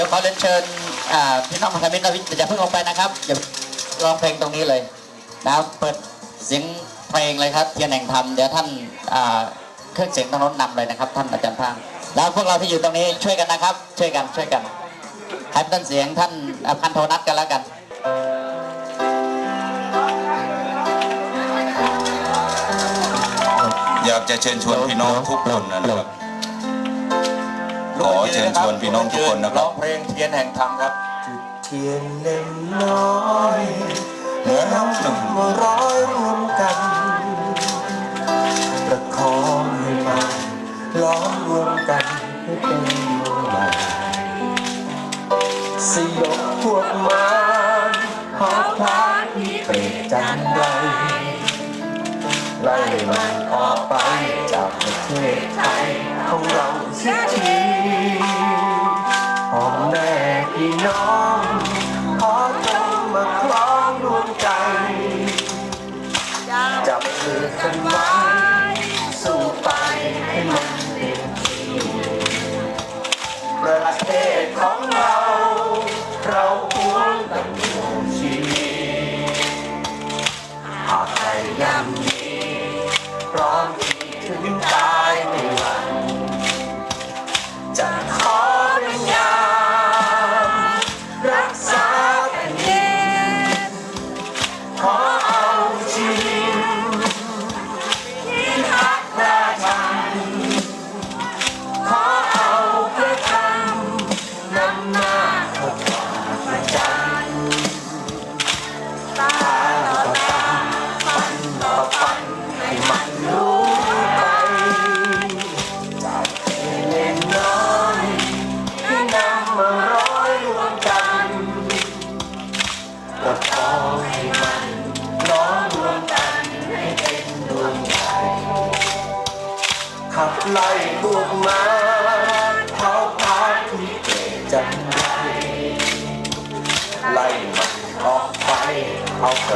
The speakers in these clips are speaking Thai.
ดี๋ยวขอเรียนเชิญพี่น้องพันธมิตรนะอย่าเพิ่งออกไปนะครับอย่าร้องเพลงตรงนี้เลยนะครับเปิดเสียงเพลงเลยครับเทียนแห่งธรรมเดี๋ยวท่านเครื่องเสียงตรงน้นนำเลยนะครับ ท่านอาจารย์พางแล้วพวกเราที่อยู่ตรงนี้ช่วยกันนะครับ ช่วยกันช่วยกันให้ต้นเสียงท่านพันโทนัทกันแล้วกันอยากจะเชิญชวนพี่น้องทุกคนนะครับ ขอเชิญชวนพี่น้องทุกคนนะครับ เพลงเทียนแห่งธรรมครับจุดเทียนเล่มน้อยเมื่อเรามาร้อยรวมกันประคองให้มันล้อมรวมกันให้เป็นดวงใหม่สยบพวกมารหาพลานเปรตจันไรไล่มันออกไปจากประเทศไทยของเราเสียที กันไว้สู้ไปให้มันเต็มที่ประเทศของเรา เราควรดำรงชีวิตหากใครยังมีพร้อม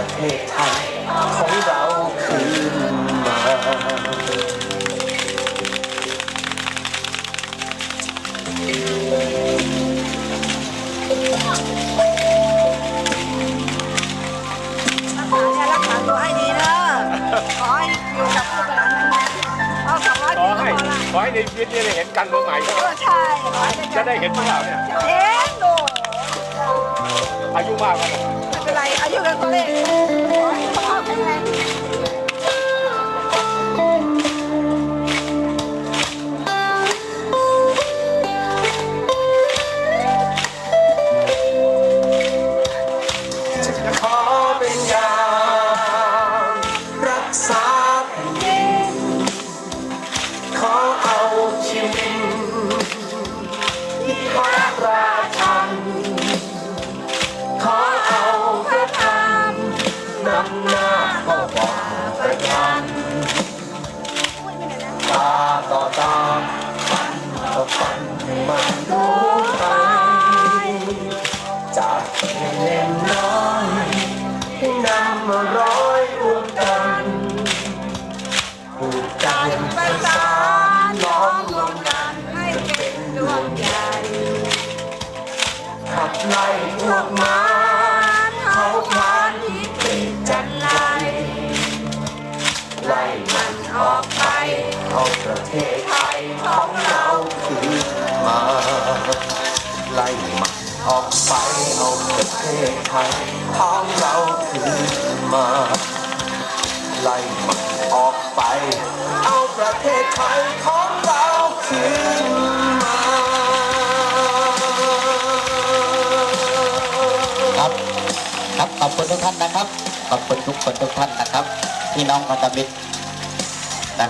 ประเทศไทยของเราคืนมารักษาเนี่ยรักษาตัวให้ดีเด้อขอให้อยู่กับลูกหลานนานๆเอาสองร้อยขปีอก็ให้พอละขอให้ในชีวิตนี้ได้เห็นการเมืองใหม่ เออใช่ขอให้จะได้เห็นพวกเราเนี่ย เห็นดู อายุมากแล้วไม่เป็นไรอายุกันคนเล็ ไล่พวกมารเขาพานที่ติดจันไรไล่มันออกไปเอาประเทศไทยของเราคืนมาไล่มันออกไปเอาประเทศไทยของเราคืนมาไล่มันออกไป เอาประเทศไทยของ ครับขอบคุณทุกท่านนะครับ ขอบคุณทุกคนทุกท่านนะครับ พี่น้องพันธมิตรนะ